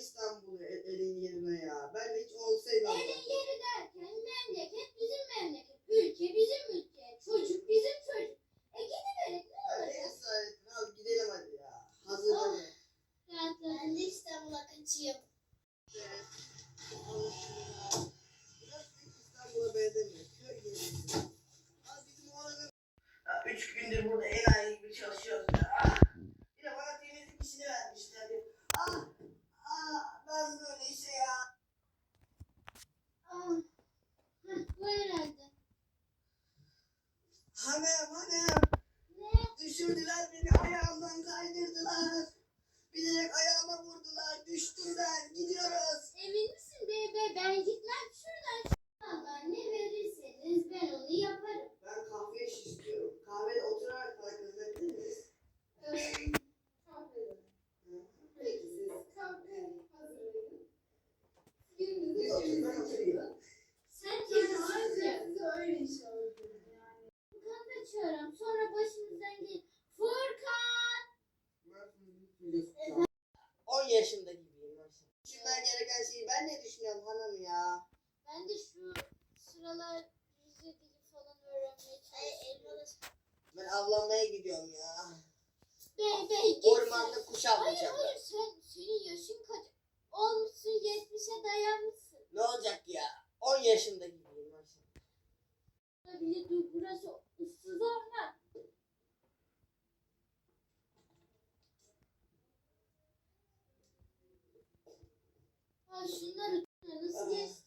İstanbul'u e- elin yerine ya. Ben hiç olsaydım. Elin yeri derken memleket bizim memleket. Ülke bizim ülke. Çocuk bizim çocuk. E gidiverek ne olacak? ısrar ettin. Al gidelim hadi ya. Hazır Ah. hadi. Ben de İstanbul'a kaçayım. İstanbul'a benzemiyor. Köy bizim oranın. Ya üç gündür burada enayi gibi çalışıyoruz ya. Ah! Bir de bana temizlik işini vermişler. ya. Ah! Ah! Ben böyle işe ya. Ah. Heh, bu herhalde. Hanım hanım. Düşürdüler beni ayağımdan kaydırdılar. Bilerek ayağıma vurdular. Düştüm ben. Gidiyoruz. Kaçıyorum. Sonra başımızdan gel. Furkan! 10 yaşında gibiyim. Düşünmen gereken şeyi ben ne düşünüyorum hanım ya? Ben de şu sıralar Rize dili falan öğrenmeye çalışıyorum. Ben avlanmaya gidiyorum ya. Bey bey git. Ormanda kuş Hayır avlayacağım hayır ben. sen, senin yaşın kaç? Olmuşsun 70'e dayanmışsın. Ne olacak ya? 10 yaşında gibiyim burası şunları nasıl Aa.